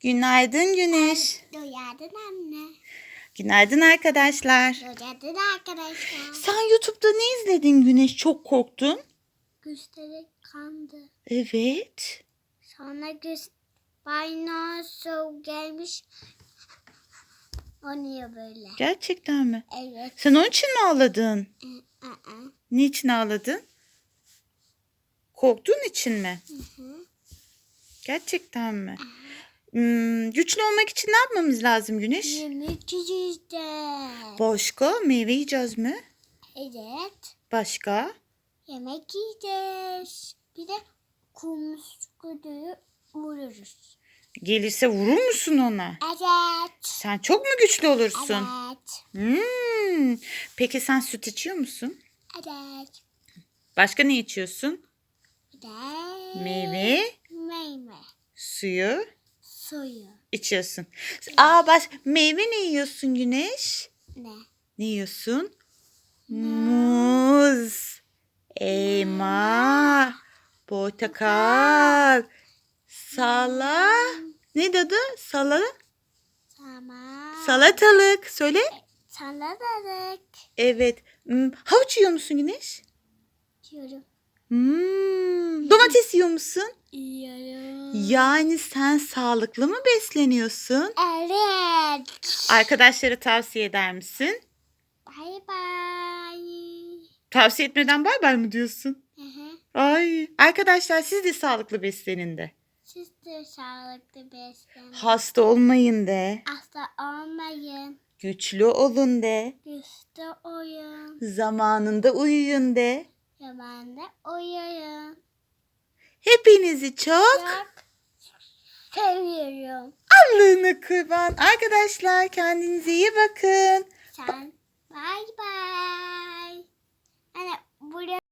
Günaydın Güneş. Doyardın anne. Günaydın arkadaşlar. Doyardın arkadaşlar. Sen YouTube'da ne izledin Güneş? Çok korktun. Gösteri kandı. Evet. Sonra göz Baynosu gelmiş. Oynuyor böyle. Gerçekten mi? Evet. Sen onun için mi ağladın? Aa, aa. Niçin ağladın? Korktuğun için mi? hı. Gerçekten mi? Hmm, güçlü olmak için ne yapmamız lazım Güneş? Yemek yiyeceğiz. Başka meyve yiyeceğiz mi? Evet. Başka? Yemek yiyeceğiz. Bir de kumskuduyu vururuz. Gelirse vurur musun ona? Evet. Sen çok mu güçlü olursun? Evet. Hmm. Peki sen süt içiyor musun? Evet. Başka ne içiyorsun? Bir de Meyve, meyve. suyu Suyu. içiyorsun. Aa baş meyve ne yiyorsun Güneş? Ne? Ne yiyorsun? Muz, elma, portakal, sala. Ne dedi? Sala, Tamam. salatalık. Söyle. Salatalık. Evet. Hmm, havuç yiyor musun Güneş? Diyorum. Hmm, domates yiyor musun? Yiyorum. Yani sen sağlıklı mı besleniyorsun? Evet. Arkadaşlara tavsiye eder misin? Bye bye. Tavsiye etmeden bay bay mı diyorsun? Hı hı. Ay arkadaşlar siz de sağlıklı beslenin de. Siz de sağlıklı beslenin. Hasta olmayın de. Hasta olmayın. Güçlü olun de. Güçlü oyun. Zamanında uyuyun de. Yamanda uyuyun. Hepinizi çok Çok seviyorum. Allah'ına kurban. Arkadaşlar kendinize iyi bakın.